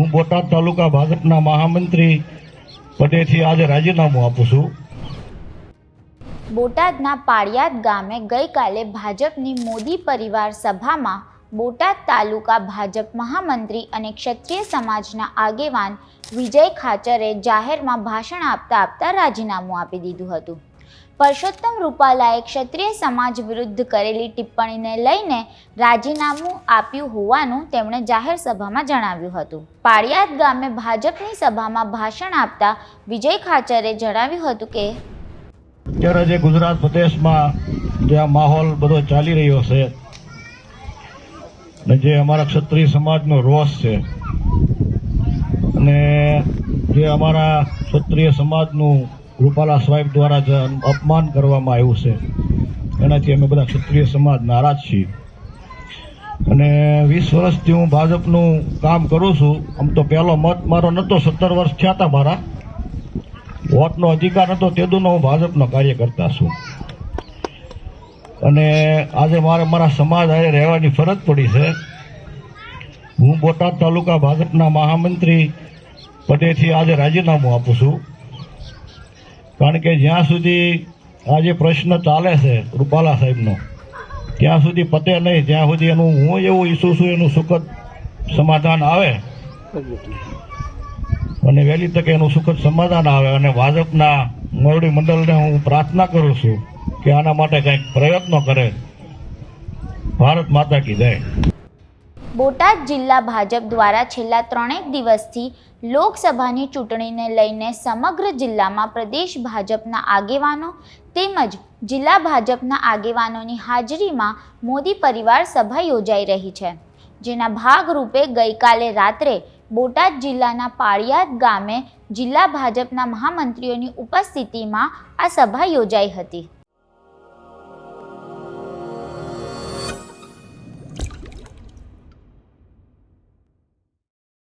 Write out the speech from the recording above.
હું બોટાદ તાલુકા ભાજપના મહામંત્રી પદેથી આજે રાજીનામું આપું છું. બોટાદના પાળિયાદ ગામે ગઈકાલે ભાજપની મોદી પરિવાર સભામાં બોટાદ તાલુકા ભાજપ મહામંત્રી અને ક્ષત્રિય સમાજના આગેવાન વિજય ખાચરે જાહેરમાં ભાષણ આપતા આપતા રાજીનામું આપી દીધું હતું. પરસોત્તમ રૂપાલાએ ક્ષત્રિય સમાજ વિરુદ્ધ કરેલી ટિપ્પણીને લઈને રાજીનામું આપ્યું હોવાનું તેમણે જાહેર સભામાં જણાવ્યું હતું. પાળિયાદ ગામે ભાજપની સભામાં ભાષણ આપતા વિજય ખાચરે જણાવ્યું હતું કે અત્યારે જે ગુજરાત પ્રદેશમાં જે માહોલ બધો ચાલી રહ્યો છે ને જે અમારા ક્ષત્રિય સમાજનો રોષ છે અને જે અમારા ક્ષત્રિય સમાજનું રૂપાલા સાહેબ દ્વારા જે અપમાન કરવામાં આવ્યું છે, એનાથી અમે બધા ક્ષત્રિય સમાજ નારાજ છીએ. અને વીસ વર્ષથી હું ભાજપનું કામ કરું છું, આમ તો પહેલો મત મારો નહોતો, સત્તર વર્ષ થયા હતા મારા. વોટનો અધિકાર હતો, તેદુનો હું ભાજપનો કાર્યકર્તા છું. અને આજે મારે મારા સમાજ આજે રહેવાની ફરજ પડી છે. હું બોટાદ તાલુકા ભાજપના મહામંત્રી પદેથી આજે રાજીનામું આપું છું. કારણ કે જ્યાં સુધી આજે પ્રશ્ન ચાલે છે રૂપાલા સાહેબનો, ત્યાં સુધી પતે નહીં જ્યાં સુધી એનું હું એવું ઈચ્છું છું એનું સુખદ સમાધાન આવે. અને વહેલી તકે એનું સુખદ સમાધાન આવે અને ભાજપના મોવડી મંડળને હું પ્રાર્થના કરું છું. કે આના માટે કંઈક પ્રયત્નો કરે. ભારત માતા કી જય. બોટાદ જિલ્લા ભાજપ દ્વારા છેલ્લા ત્રણેક દિવસથી લોકસભાની ચૂંટણીને લઈને સમગ્ર જિલ્લામાં પ્રદેશ ભાજપના આગેવાનો તેમજ જિલ્લા ભાજપના આગેવાનોની હાજરીમાં મોદી પરિવાર સભા યોજાઈ રહી છે. જેના ભાગરૂપે ગઈકાલે રાત્રે બોટાદ જિલ્લાના પાળિયાદ ગામે જિલ્લા ભાજપના મહામંત્રીઓની ઉપસ્થિતિમાં આ સભા યોજાઈ હતી.